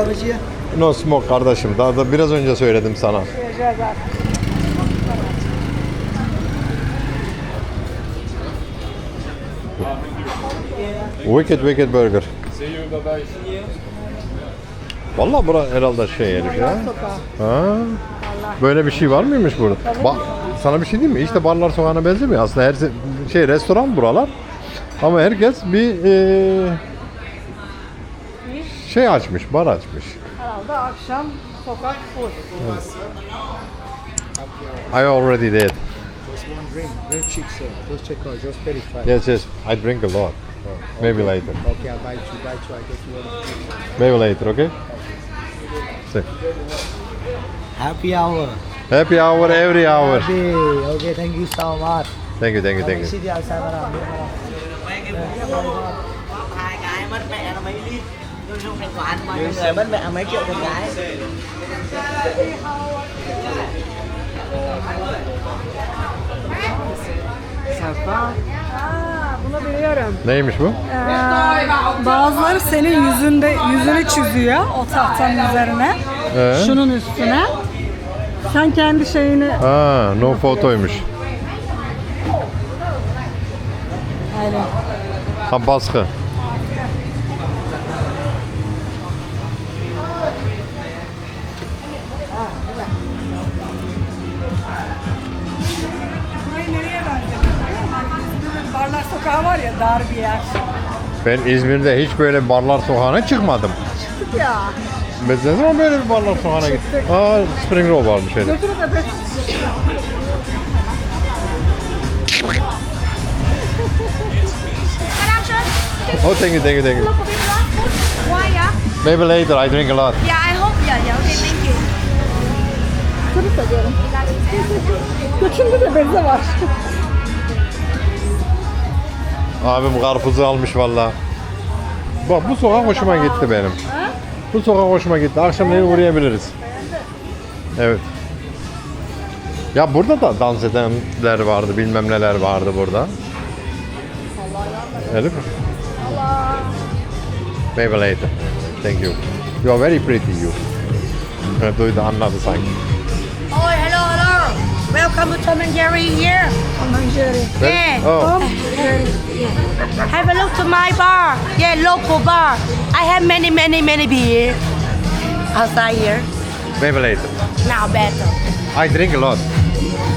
alıcıya. No smoke kardeşim. Daha da biraz önce söyledim sana. Wicked Wicked Burger. Vallahi bura herhalde şey herif ya. Ha. Böyle bir şey var mıymış burada? Ba sana bir şey diyeyim mi? İşte barlar sokağına benzemiyor. Aslında her şey restoran buralar. Ama herkes bir eee, şey açmış, bar açmış. Herhalde akşam sokak full. I already did. Just one drink. Very cheap, sir. Just check out. Just 35. Yes, yes. I drink a lot. Maybe later. Okay, I'll buy two. Buy two. I get you one. Maybe later, okay? See. Happy hour. Happy hour every hour. Happy. Okay, thank you so much. Thank you, thank you, thank you. See you outside around. hai cái mất mẹ nó mấy lít không thanh toán bao nhiêu người mất mẹ mấy triệu một cái Aa, bunu biliyorum. Neymiş bu? Ee, bazıları senin yüzünde yüzünü çiziyor o tahtanın üzerine. Ee? Şunun üstüne. Sen kendi şeyini Ha, no fotoymuş. Aynen. Ha baskı. Barlar sokağı var ya dar bir yer. Ben İzmir'de hiç böyle barlar sokağına çıkmadım. Ya. Ben ne zaman böyle bir barlar sokağına gittim? Aa, spring roll varmış öyle. Götürün de be. Oh, thank you, thank you, thank you. Why, yeah? Maybe later, I drink a lot. Yeah, I hope, yeah, yeah, okay, thank you. Tabii seviyorum. Götünde de beze var. Abim karpuzu almış valla. Bak bu sokak hoşuma gitti benim. Bu sokak hoşuma gitti. Akşamleyin uğrayabiliriz. Evet. Ya burada da dans edenler vardı, bilmem neler vardı burada. Elif. Maybe later. Thank you. You are very pretty you. Duydu anladı sanki. Hello, hello. Welcome to Tom and Jerry here. Ondan Jerry. Yeah. Oh, yeah. Have a look to my bar. Yeah, local bar. I have many, many, many beer outside here. maybe later. Now better. I drink a lot.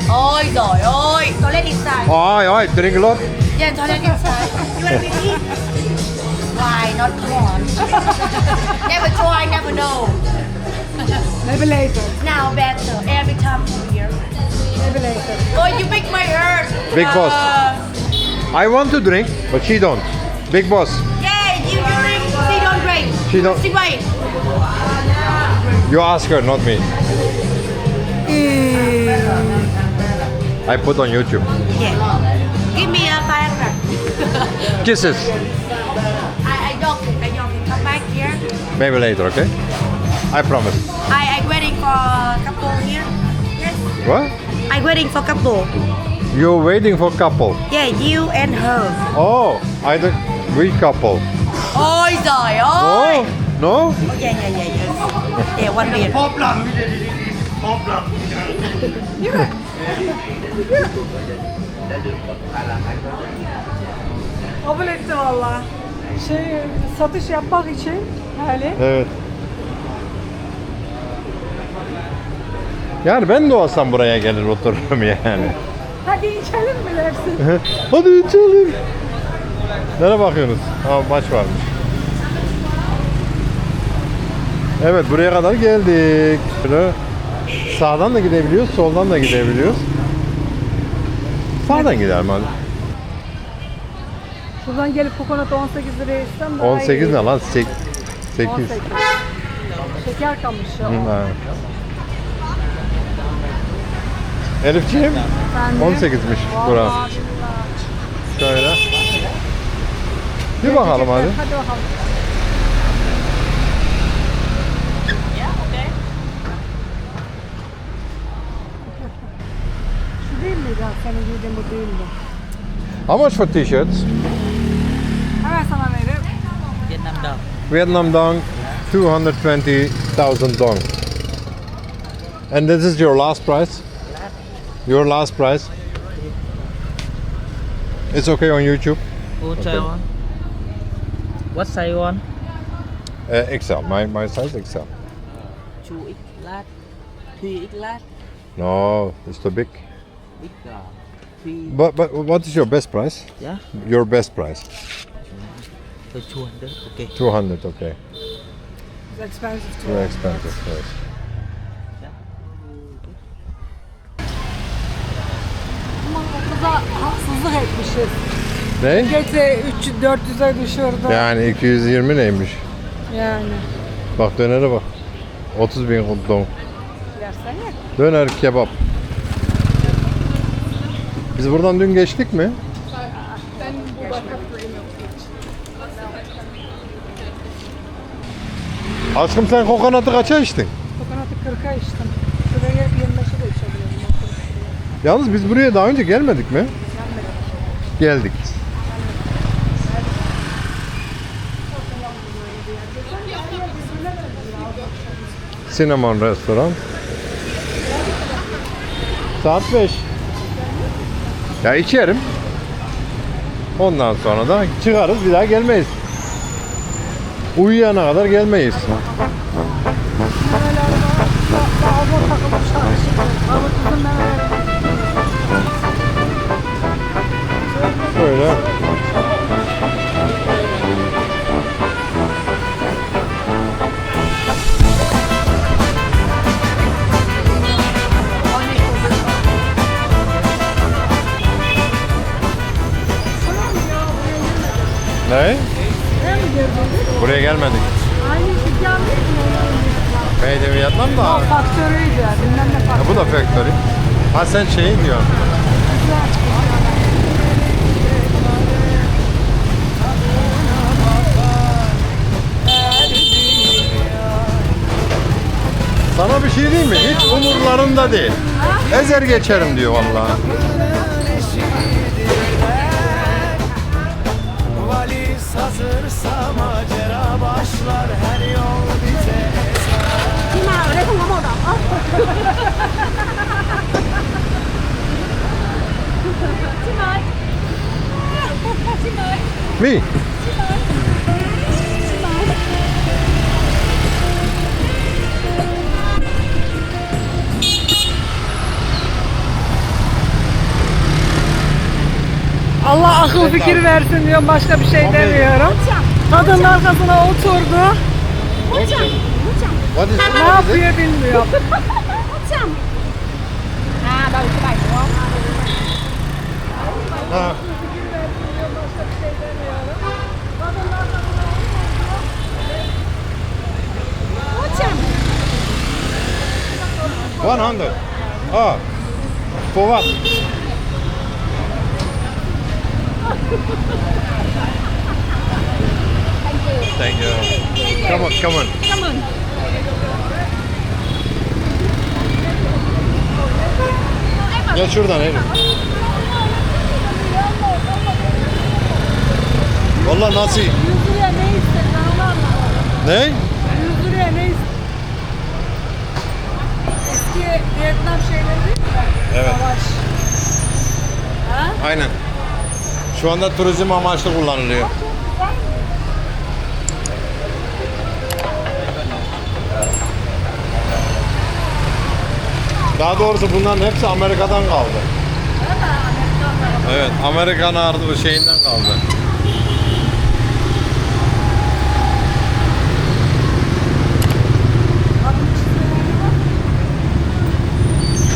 Ôi giời ơi, toilet inside. Oi, oi, drink a lot. Yeah, toilet inside. You wanna be me? Why not? Come on. never try, never know. Maybe later. Now better. Every time I'm here. Maybe later. Oh, you make my hurt. Big boss. Uh, I want to drink, but she don't. Big boss. Yeah, you, you drink. She don't drink. She don't- She wait. You ask her, not me. I put on YouTube. Yeah. Give me a five hundred. Kisses. I, I don't. I don't. Come back here. Maybe later, okay? I promise. I, I waiting for couple here. Yes. What? I waiting for couple. You're waiting for couple. Yeah, you and her. Oh, I don't. We couple. Ôi giời ơi. Oh, no? Oh, yeah, yeah, yeah, yeah. Yeah, one beer. Problem. Problem. Kabul etti valla. Şey, satış yapmak için hali. Evet. Yani ben de olsam buraya gelir otururum yani. Hadi içelim mi dersin? Hadi içelim. Nereye bakıyorsunuz? Ha maç varmış. Evet buraya kadar geldik. Böyle sağdan da gidebiliyoruz, soldan da gidebiliyoruz. Sağdan gidelim hadi. Buradan gelip kokonat 18 liraya içsem daha 18 iyi. ne lan? 8. 8. 18. Şeker kamışı. Elifciğim Efendim? 18'miş bura. Şöyle. Bir bakalım hadi. Hadi bakalım. Şu değil miydi? ha? Senin giydiğin bu değildi. How much for t-shirts? Hemen sana veririm. Việt Nam đồng Vietnam dong 220,000 dong. And this is your last price? Your last price? It's okay on YouTube? What Okay. size one? What size one? Uh, XL. My, my size XL. 2x large, 3x large, No, it's too big. big uh, 3 But, but what is your best price? yeah, Your best price? the 200 okay. 200, okay. It's expensive too. Too expensive. Yes. Haksızlık etmişiz. Ne? Gece 300-400'e düşürdü. Yani 220 neymiş? Yani. Bak dönere bak. 30 bin ye. Döner kebap. Biz buradan dün geçtik mi? Aşkım sen kokonatı kaça içtin? Kokonatı 40'a içtim. Şuraya 25'e de içebilirim. Yalnız biz buraya daha önce gelmedik mi? Geldik. Cinnamon restoran. Saat 5. Ya içerim. Ondan sonra da çıkarız bir daha gelmeyiz. Uyuyana kadar gelmeyiz. Gelmedik. Aynı dükkan değil mi? Vietnam da. O faktörüydü. Bilmem ne Ha, faktörü. bu da factory. Ha sen şeyi diyorsun. Sana bir şey diyeyim mi? Hiç umurlarında değil. Ezer geçerim diyor vallahi. Hazırsa macera başlar her yol bize Kim à? Ở đây không có màu đỏ. Chim Allah akıl fikir versin diyorum. Başka bir şey demiyorum. Kadının arkasına oturdu. What is Ne yapıyor bilmiyorum. Ha. One hundred. Ah. For what? Thank you. Come on, come on. Come on. Gel şuradan Elif. Valla nasıl? 100 liraya ne istedin. Ne? 100 liraya ne istedin? Eski Vietnam şeyleri değil mi? Evet. Savaş. Ha? Aynen. Şu anda turizm amaçlı kullanılıyor. Daha doğrusu bunların hepsi Amerika'dan kaldı. Evet, Amerikan ardı şeyinden kaldı.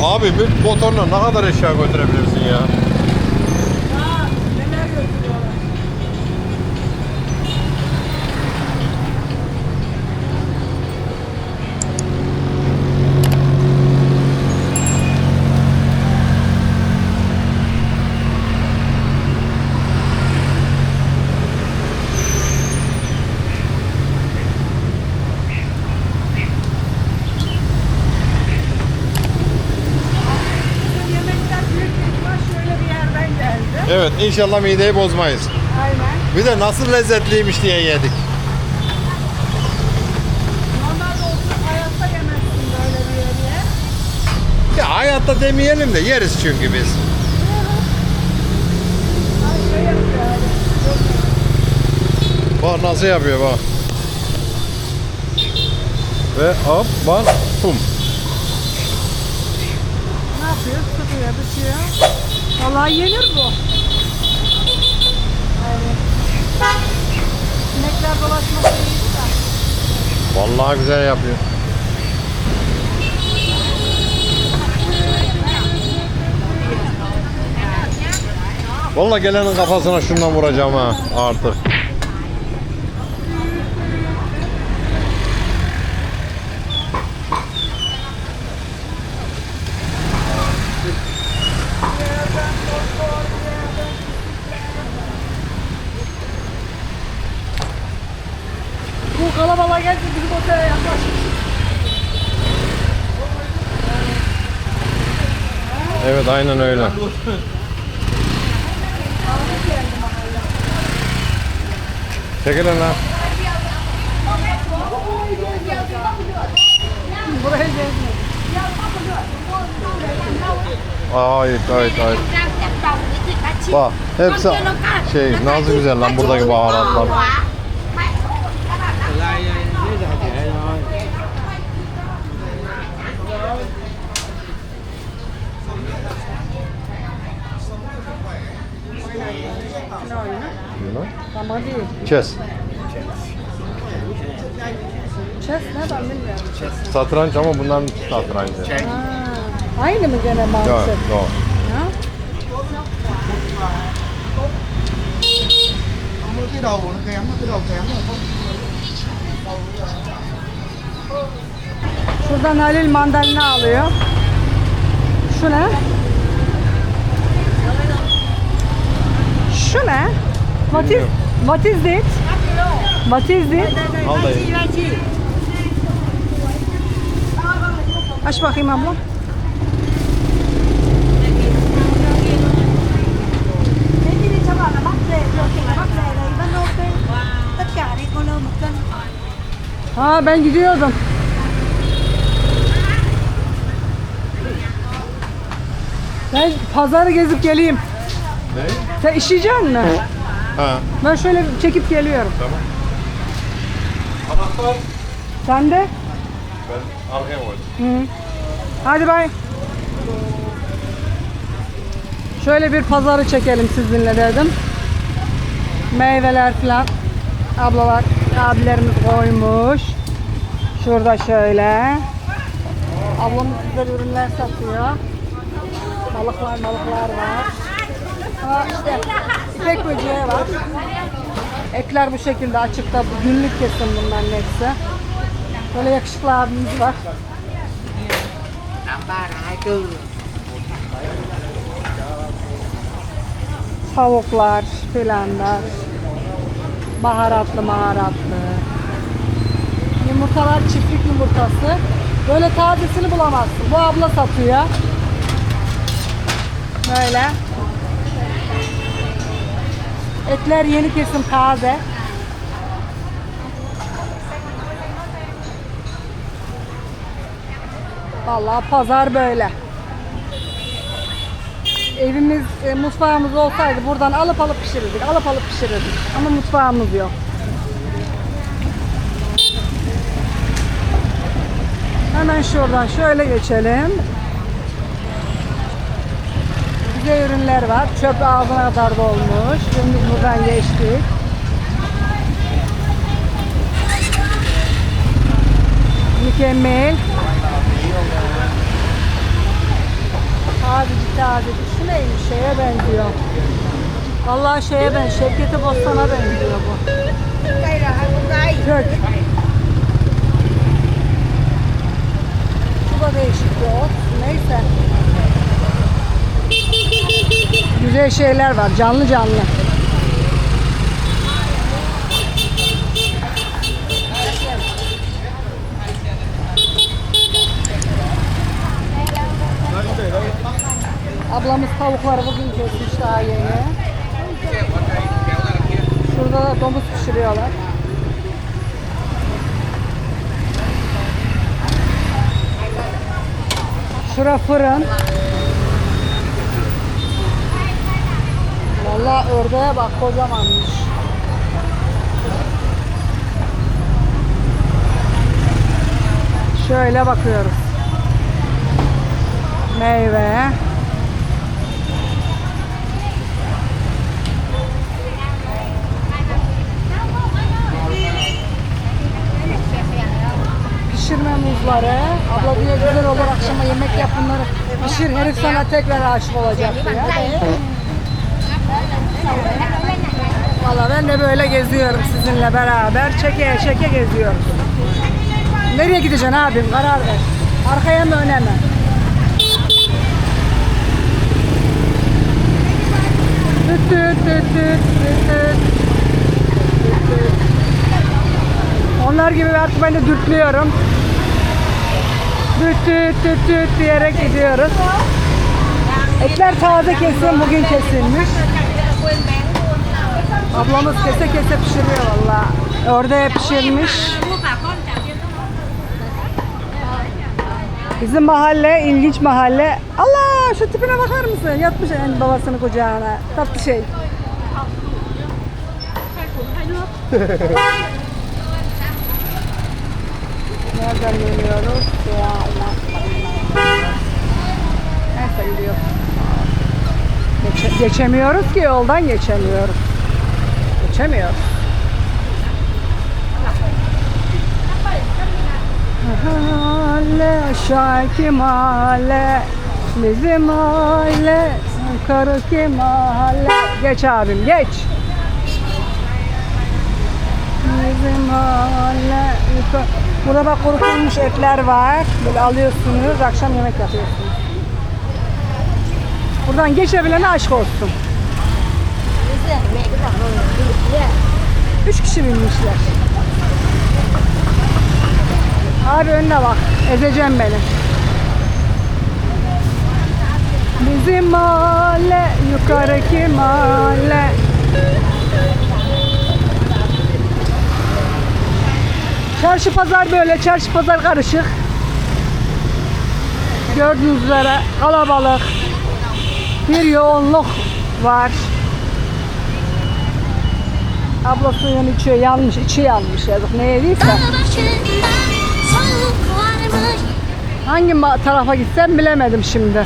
Abi bir motorla ne kadar eşya götürebilirsin ya? Evet inşallah mideyi bozmayız. Aynen. Bir de nasıl lezzetliymiş diye yedik. Normalde oturup hayatta yemezsin böyle bir yeri. Ya hayatta demeyelim de yeriz çünkü biz. Şey bak nasıl yapıyor bak. Ve hop bak pum. Ne yapıyor? Tutuyor, tutuyor. Vallahi yenir bu. Sinekler dolaşması. Vallahi güzel yapıyor. Vallahi gelenin kafasına şundan vuracağım ha artık. Evet aynen öyle. Çekilin lan. Ait ait ait. Bak hepsi şey nasıl güzel lan buradaki baharatlar. You know? Chess. Chess ne ben bilmiyorum. Satranç ama bunların satrancı. Ha, aynı mı gene mantık? yok. Ha? Ông cái đầu nó kém, cái đầu kém rồi không? Şuradan Halil mandalina alıyor. Şu ne? Şu ne? What is, what is it? What is it? Al dayı. Aç bakayım abla. Ha ben gidiyordum. Ben pazarı gezip geleyim. Ne? Sen işleyecek misin? Ha. Ben şöyle çekip geliyorum. Tamam. Anahtar. Sen de? Ben arkaya koydum. Hı. Hadi bay. Şöyle bir pazarı çekelim sizinle dedim. Meyveler falan. Ablalar, abilerimiz koymuş. Şurada şöyle. Ablamız güzel ürünler satıyor. Balıklar, balıklar var. Ha işte ipek böceği var. Etler bu şekilde açıkta. Günlük kesim bunların hepsi. Böyle yakışıklı abimiz var. Tavuklar filanlar. Baharatlı maharatlı. Yumurtalar çiftlik yumurtası. Böyle tazesini bulamazsın. Bu abla satıyor. Böyle. Etler yeni kesim taze. Vallahi pazar böyle. Evimiz, e, mutfağımız olsaydı buradan alıp alıp pişirirdik. Alıp alıp pişirirdik. Ama mutfağımız yok. Hemen şuradan şöyle geçelim. Güzel ürünler var. Çöp ağzına kadar dolmuş. Şimdi buradan geçtik. Mükemmel. Tazecik tazecik. Şu neymiş? Şeye benziyor. Vallahi şeye ben, Şevketi Bostan'a benziyor bu. Kök. Şu da değişik bir ot. Neyse. Güzel şeyler var. Canlı canlı. Ablamız tavukları bugün kesmiş daha yeni. Şurada da domuz pişiriyorlar. Şura fırın. Vallahi ördeğe bak kocamanmış. Şöyle bakıyoruz. Meyve. Pişirme muzları. Abla diyor güzel olur akşama yemek yap bunları. Pişir herif sana tekrar aşık olacak diyor. Valla ben de böyle geziyorum sizinle beraber. Çeke çeke geziyorum. Nereye gideceksin abim? Karar ver. Arkaya mı öne mi? Tüt tüt tüt tüt tüt. Onlar gibi artık ben de dürtlüyorum. Düt düt düt düt diyerek gidiyoruz. Etler taze kesim bugün kesilmiş. Ablamız kese kese pişiriyor valla. Ördeğe pişirmiş. Bizim mahalle ilginç mahalle. Allah şu tipine bakar mısın? Yatmış yani babasının kucağına. Tatlı şey. Nereden geliyoruz? Ya Allah. Neyse gidiyoruz. Geçe- geçemiyoruz ki yoldan geçemiyoruz. Geçemiyoruz. Mahalle, şarkı mahalle, bizim mahalle, karıki mahalle. Geç abim geç. Bizim mahalle. Burada bak kurutulmuş etler var. Böyle alıyorsunuz, akşam yemek yapıyorsunuz. Buradan geçebilene aşk olsun. Üç kişi binmişler. Abi önüne bak. Ezeceğim beni. Bizim mahalle, yukarıki mahalle. Çarşı pazar böyle, çarşı pazar karışık. Gördüğünüz üzere kalabalık. Bir yoğunluk var. Abla suyunu içiyor, yanmış, içi yanmış yazık. Ne yediyse. Hangi tarafa gitsem bilemedim şimdi.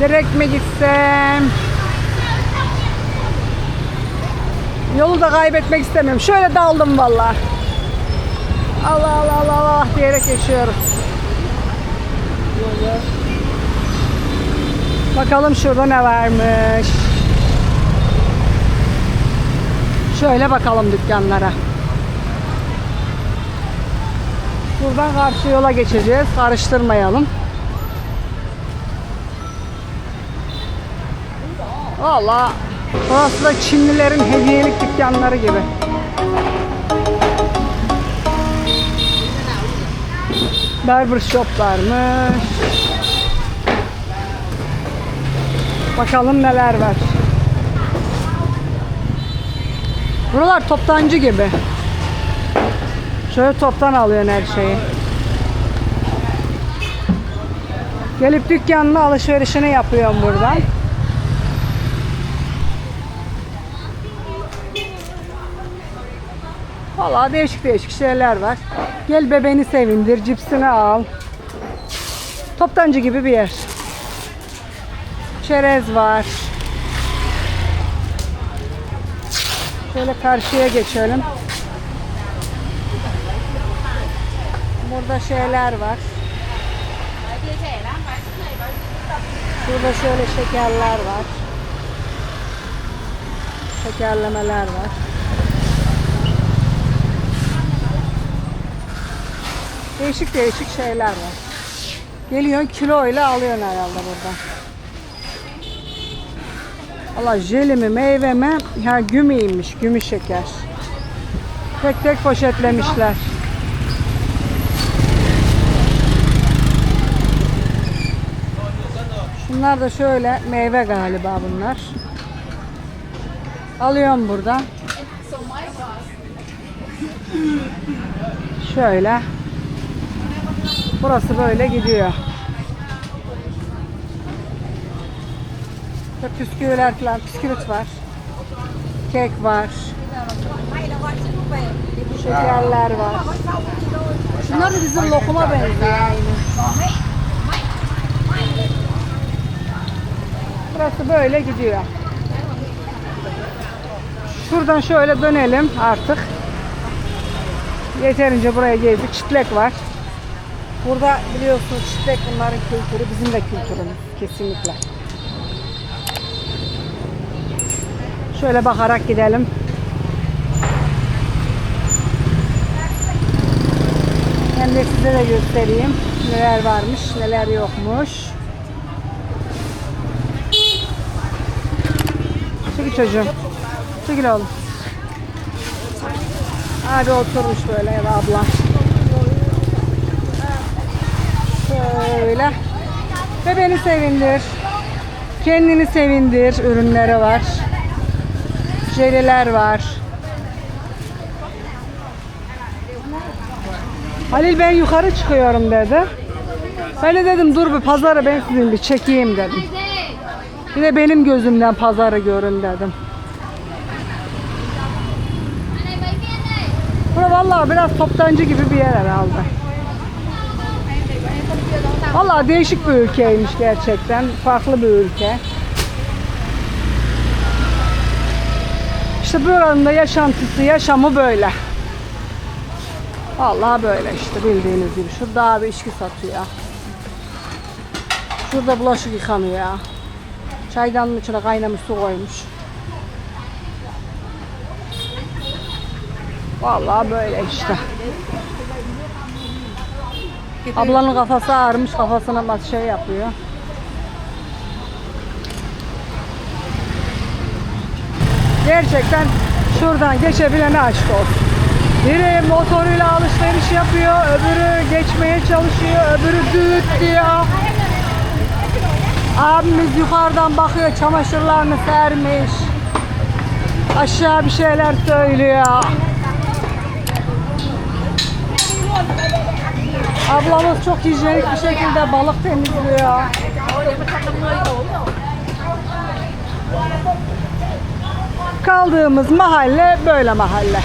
Direkt mi gitsem? Yolu da kaybetmek istemiyorum. Şöyle daldım vallahi. Allah Allah Allah Allah diyerek geçiyoruz. Bakalım şurada ne varmış. Şöyle bakalım dükkanlara. Buradan karşı yola geçeceğiz. Karıştırmayalım. Valla burası da Çinlilerin hediyelik dükkanları gibi. Barber shop varmış. Bakalım neler var. Buralar toptancı gibi. Şöyle toptan alıyorsun her şeyi. Gelip dükkanına alışverişini yapıyorum buradan. Vallahi değişik değişik şeyler var. Gel bebeğini sevindir, cipsini al. Toptancı gibi bir yer. Çerez var. Şöyle karşıya geçelim. Burada şeyler var. Burada şöyle şekerler var. Şekerlemeler var. Değişik değişik şeyler var. Geliyorsun kiloyla alıyorsun herhalde burada. Allah jeli mi meyve mi? Ha gümüymiş gümüş şeker. Tek tek poşetlemişler. Bunlar da şöyle meyve galiba bunlar. Alıyorum buradan. Şöyle. Burası böyle gidiyor. Püsküviler falan, püsküvit var. Kek var. Şekerler var. Şunlar da bizim lokuma benziyor. Burası böyle gidiyor. Şuradan şöyle dönelim artık. Yeterince buraya gezdik. Çitlek var. Burada biliyorsunuz çitlek bunların kültürü, bizim de kültürümüz kesinlikle. Şöyle bakarak gidelim. Hem de size de göstereyim neler varmış, neler yokmuş. Çekil çocuğum. Çekil oğlum. Abi oturmuş böyle ya abla. Şöyle. Ve beni sevindir. Kendini sevindir. Ürünleri var. Jeliler var. Halil ben yukarı çıkıyorum dedi. Ben de dedim dur bir pazarı ben sizin bir çekeyim dedim. Bir de benim gözümden pazarı görün dedim. Bura vallahi biraz toptancı gibi bir yer herhalde. Vallahi değişik bir ülkeymiş gerçekten. Farklı bir ülke. İşte buranın da yaşantısı, yaşamı böyle. Vallahi böyle işte bildiğiniz gibi. Şurada abi içki satıyor. Şurada bulaşık yıkanıyor. Çaydanın içine kaynamış su koymuş. Vallahi böyle işte. Ablanın kafası ağrımış, kafasına şey yapıyor. Gerçekten şuradan geçebilene aşk olsun. Biri motoruyla alışveriş yapıyor, öbürü geçmeye çalışıyor, öbürü düğüt diyor. Abimiz yukarıdan bakıyor, çamaşırlarını sermiş. Aşağı bir şeyler söylüyor. Ablamız çok hijyenik bir şekilde balık temizliyor. Kaldığımız mahalle böyle mahalle.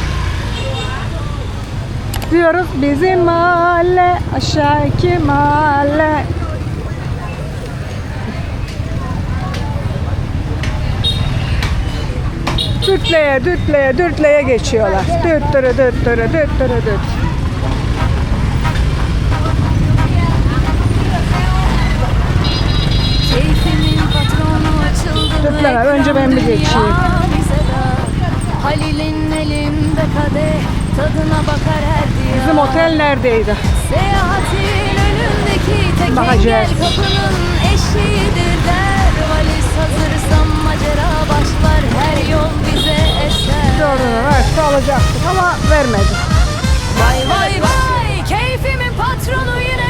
Diyoruz bizim mahalle aşağı iki mahalle. Dütleye, dütleye, dürtleye geçiyorlar. Düttürü, düttürü, düt. Keyfimin patronu açıldı mı Dörtler, önce ben bir geçeyim. Halil'in elinde kadeh tadına bakar her diyar. Bizim otel neredeydi? Seyahatin önündeki tek engel kapının eşiğidir der. Valiz hazırsam macera başlar her yol bize eser. Gördüğünüz verse alacaktık ama vermedi. Vay vay vay keyfimin patronu yine